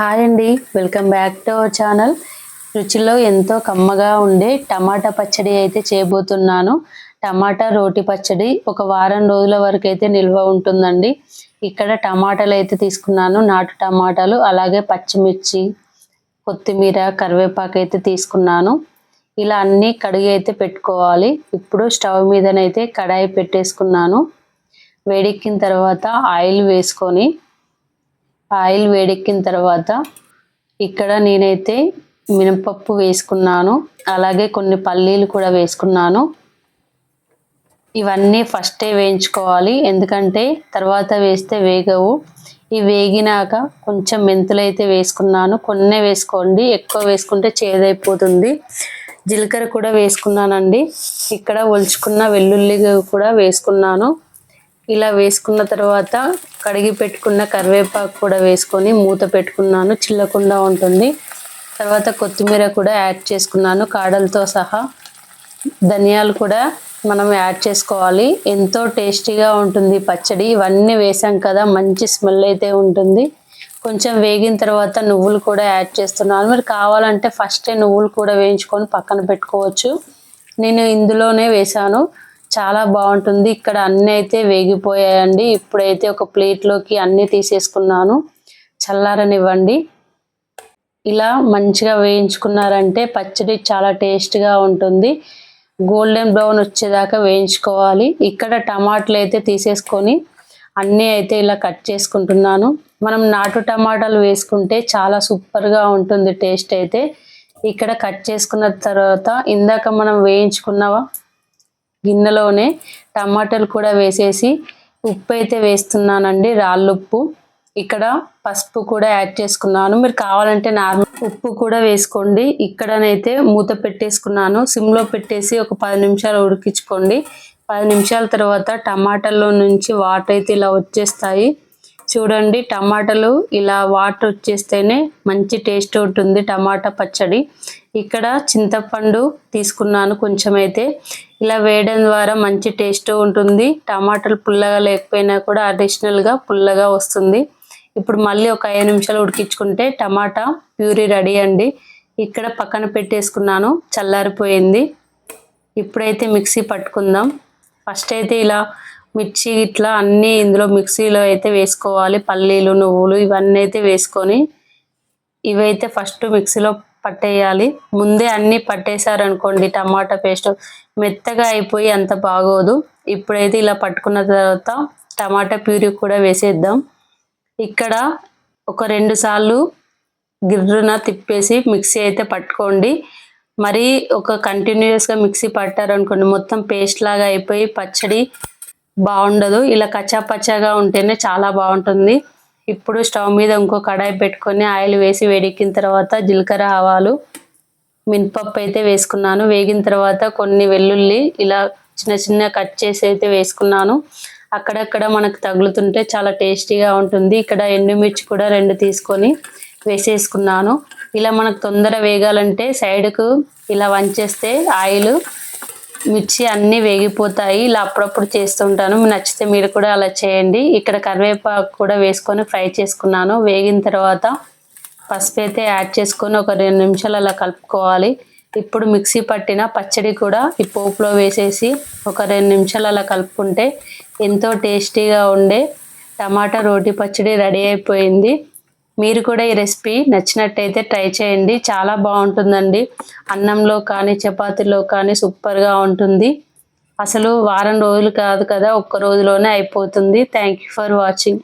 Hi అండి. Welcome back to our channel. రుచిలో ఎంతో కమ్మగా ఉండే టమాటా పచ్చడి అయితే చేయబోతున్నాను. టమాటా రోటి పచ్చడి ఒక వారం రోజుల వరకు అయితే నిల్వ ఉంటుందండి. ఇక్కడ టమాటాలు అయితే తీసుకున్నాను. నాటు టమాటాలు అలాగే పచ్చిమిర్చి కొత్తిమీర కరివేపాకు అయితే తీసుకున్నాను. ఇలా అన్నీ కడిగి అయితే పెట్టుకోవాలి. ఇప్పుడు స్టవ్ మీదనైతే కడాయి పెట్టేసుకున్నాను. వేడెక్కిన తర్వాత ఆయిల్ వేసుకొని ఆయిల్ వేడెక్కిన తర్వాత ఇక్కడ నేనైతే మినపప్పు వేసుకున్నాను. అలాగే కొన్ని పల్లీలు కూడా వేసుకున్నాను. ఇవన్నీ ఫస్టే వేయించుకోవాలి. ఎందుకంటే తర్వాత వేస్తే వేగవు. ఇవి వేగినాక కొంచెం మెంతులు అయితే వేసుకున్నాను. కొన్నే వేసుకోండి. ఎక్కువ వేసుకుంటే చేదైపోతుంది. జీలకర్ర కూడా వేసుకున్నానండి. ఇక్కడ ఒలుచుకున్న వెల్లుల్లి కూడా వేసుకున్నాను. ఇలా వేసుకున్న తర్వాత కడిగి పెట్టుకున్న కరివేపాకు కూడా వేసుకొని మూత పెట్టుకున్నాను. చిల్లకుండా ఉంటుంది. తర్వాత కొత్తిమీర కూడా యాడ్ చేసుకున్నాను. కాడలతో సహా ధనియాలు కూడా మనం యాడ్ చేసుకోవాలి. ఎంతో టేస్టీగా ఉంటుంది పచ్చడి. ఇవన్నీ వేసాం కదా మంచి స్మెల్ అయితే ఉంటుంది. కొంచెం వేగిన తర్వాత నువ్వులు కూడా యాడ్ చేస్తున్నాను. మీరు కావాలంటే ఫస్టే నువ్వులు కూడా వేయించుకొని పక్కన పెట్టుకోవచ్చు. నేను ఇందులోనే వేసాను చాలా బాగుంటుంది. ఇక్కడ అన్నీ అయితే వేగిపోయాయండి. ఇప్పుడైతే ఒక ప్లేట్లోకి అన్నీ తీసేసుకున్నాను. చల్లారనివ్వండి. ఇలా మంచిగా వేయించుకున్నారంటే పచ్చడి చాలా టేస్ట్గా ఉంటుంది. గోల్డెన్ బ్రౌన్ వచ్చేదాకా వేయించుకోవాలి. ఇక్కడ టమాటాలు అయితే తీసేసుకొని అన్నీ అయితే ఇలా కట్ చేసుకుంటున్నాను. మనం నాటు టమాటాలు వేసుకుంటే చాలా సూపర్గా ఉంటుంది టేస్ట్ అయితే. ఇక్కడ కట్ చేసుకున్న తర్వాత ఇందాక మనం వేయించుకున్న గిన్నెలోనే టమాటాలు కూడా వేసేసి ఉప్పు అయితే వేస్తున్నానండి రాళ్ళుప్పు. ఇక్కడ పసుపు కూడా యాడ్ చేసుకున్నాను. మీరు కావాలంటే నార్మల్ ఉప్పు కూడా వేసుకోండి. ఇక్కడనైతే మూత పెట్టేసుకున్నాను. సిమ్లో పెట్టేసి ఒక పది నిమిషాలు ఉడికించుకోండి. పది నిమిషాల తర్వాత టమాటాల్లో నుంచి వాటర్ అయితే ఇలా వచ్చేస్తాయి. చూడండి టమాటాలు ఇలా వాటర్ వచ్చేస్తేనే మంచి టేస్ట్ ఉంటుంది టమాటా పచ్చడి. ఇక్కడ చింతపండు తీసుకున్నాను కొంచెం అయితే ఇలా వేయడం ద్వారా మంచి టేస్ట్ ఉంటుంది. టమాటాలు పుల్లగా లేకపోయినా కూడా అడిషనల్గా పుల్లగా వస్తుంది. ఇప్పుడు మళ్ళీ ఒక ఐదు నిమిషాలు ఉడికించుకుంటే టమాటా ప్యూరీ రెడీ అండి. ఇక్కడ పక్కన పెట్టేసుకున్నాను. చల్లారిపోయింది. ఇప్పుడైతే మిక్సీ పట్టుకుందాం. ఫస్ట్ అయితే ఇలా మిర్చి ఇట్లా అన్నీ ఇందులో మిక్సీలో అయితే వేసుకోవాలి. పల్లీలు నువ్వులు ఇవన్నీ అయితే వేసుకొని ఇవైతే ఫస్ట్ మిక్సీలో పట్టేయాలి. ముందే అన్నీ పట్టేశారనుకోండి టమాటా పేస్ట్ మెత్తగా అయిపోయి అంత బాగోదు. ఇప్పుడైతే ఇలా పట్టుకున్న తర్వాత టమాటా ప్యూరీ కూడా వేసేద్దాం. ఇక్కడ ఒక రెండు సార్లు గిర్రున తిప్పేసి మిక్సీ అయితే పట్టుకోండి. మరి ఒక కంటిన్యూస్గా మిక్సీ పట్టారనుకోండి మొత్తం పేస్ట్ లాగా అయిపోయి పచ్చడి బాగుండదు. ఇలా కచ్చా పచ్చాగా ఉంటేనే చాలా బాగుంటుంది. ఇప్పుడు స్టవ్ మీద ఇంకో కడాయి పెట్టుకొని ఆయిల్ వేసి వేడెక్కిన తర్వాత జీలకర్ర ఆవాలు మినపప్పు అయితే వేసుకున్నాను. వేగిన తర్వాత కొన్ని వెల్లుల్లి ఇలా చిన్న చిన్న కట్ చేసి అయితే వేసుకున్నాను. అక్కడక్కడ మనకు తగులుతుంటే చాలా టేస్టీగా ఉంటుంది. ఇక్కడ ఎండుమిర్చి కూడా రెండు తీసుకొని వేసేసుకున్నాను. ఇలా మనకు తొందర వేగాలంటే సైడ్కు ఇలా వంచేస్తే ఆయిల్ మిర్చి అన్నీ వేగిపోతాయి. ఇలా అప్పుడప్పుడు చేస్తుంటాను నచ్చితే మీరు కూడా అలా చేయండి. ఇక్కడ కరివేపాకు కూడా వేసుకొని ఫ్రై చేసుకున్నాను. వేగిన తర్వాత పసుపు అయితే యాడ్ చేసుకొని ఒక రెండు నిమిషాలు అలా కలుపుకోవాలి. ఇప్పుడు మిక్సీ పట్టిన పచ్చడి కూడా ఈ పోపులో వేసేసి ఒక రెండు నిమిషాలు అలా కలుపుకుంటే ఎంతో టేస్టీగా ఉండే టమాటా రోటి పచ్చడి రెడీ అయిపోయింది. మీరు కూడా ఈ రెసిపీ నచ్చినట్టయితే ట్రై చేయండి. చాలా బాగుంటుందండి. అన్నంలో కానీ చపాతీలో కానీ సూపర్గా ఉంటుంది. అసలు వారం రోజులు కాదు కదా ఒక్క రోజులోనే అయిపోతుంది. Thank you for watching